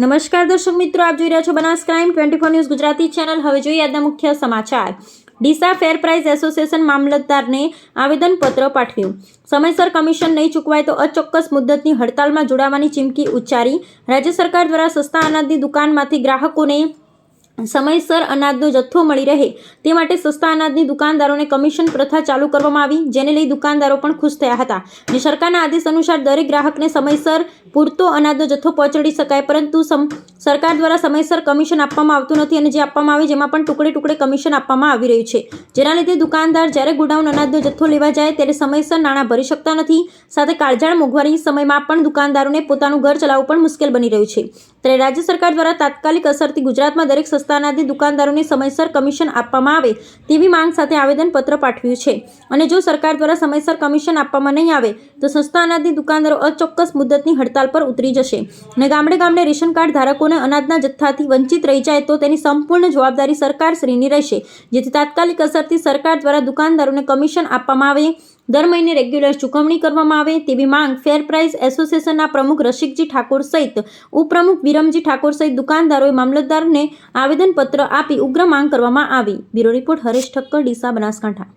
નમસ્કાર દર્શક મિત્રો, આપ જોઈ રહ્યા છો Banas crime twenty four news Gujarati channel. હવે જોઈએ આજના મુખ્ય સમાચાર. ડીસા ફેર પ્રાઇઝ એસોસિએશન મામલતદારને આવેદનપત્ર પાઠવ્યું. સમયસર કમિશન નહીં ચૂકવાય તો અચોક્કસ મુદ્દતની હડતાલમાં જોડાવાની ચીમકી ઉચ્ચારી. રાજ્ય સરકાર દ્વારા સસ્તા અનાજની દુકાનમાંથી ગ્રાહકોને સમયસર અનાજનો જથ્થો મળી રહે તે માટે સસ્તા અનાજની દુકાનદારોને કમિશન પ્રથા ચાલુ કરવામાં આવી, જેને લઈ દુકાનદારો પણ ખુશ થયા હતા. અને સરકારના આદેશ અનુસાર દરેક ગ્રાહકને સમયસર પૂરતો અનાજનો જથ્થો પહોંચાડી શકાય, પરંતુ સરકાર દ્વારા સમયસર કમિશન આપવામાં આવતું નથી અને જે આપવામાં આવે જેમાં પણ ટુકડે ટુકડે કમિશન આપવામાં આવી રહ્યું છે. જેના લીધે દુકાનદાર જ્યારે ગોડાઉન અનાજનો જથ્થો લેવા જાય ત્યારે સમયસર નાણાં ભરી શકતા નથી. સાથે કાળજાળ મોંઘવારી સમયમાં પણ દુકાનદારોને પોતાનું ઘર ચલાવવું પણ મુશ્કેલ બની રહ્યું છે. ત્યારે રાજ્ય સરકાર દ્વારા તાત્કાલિક અસરથી ગુજરાતમાં દરેક સસ્તાનાથી દુકાનદારોને સમયસર કમિશન આપવામાં આવે તેવી માંગ સાથે આવેદનપત્ર પાઠવ્યું છે. અને જો સરકાર દ્વારા સમયસર કમિશન આપવામાં નહીં આવે, તો સસ્તા દુકાનદારો અચોક્કસ મુદ્દતની હડતાલ પર ઉતરી જશે. અને ગામડે ગામડે રેશન કાર્ડ ધારકોને અનાજના જથ્થાથી વંચિત રહી જાય તો તેની સંપૂર્ણ જવાબદારી સરકારશ્રીની રહેશે, જેથી તાત્કાલિક અસરથી સરકાર દ્વારા દુકાનદારોને કમિશન આપવામાં આવે દર મહિને રેગ્યુલર ચૂકવણી કરવામાં આવે તેવી માંગ ફેર પ્રાઇસ એસોસિએશનના પ્રમુખ રસિકજી ઠાકોર સહિત ઉપપ્રમુખ વિરમજી ઠાકોર સહિત દુકાનદારોએ મામલતદારને આવેદનપત્ર આપી ઉગ્ર માંગ કરવામાં આવી. Bureau report Haresh Thakkar, Deesa Banaskantha.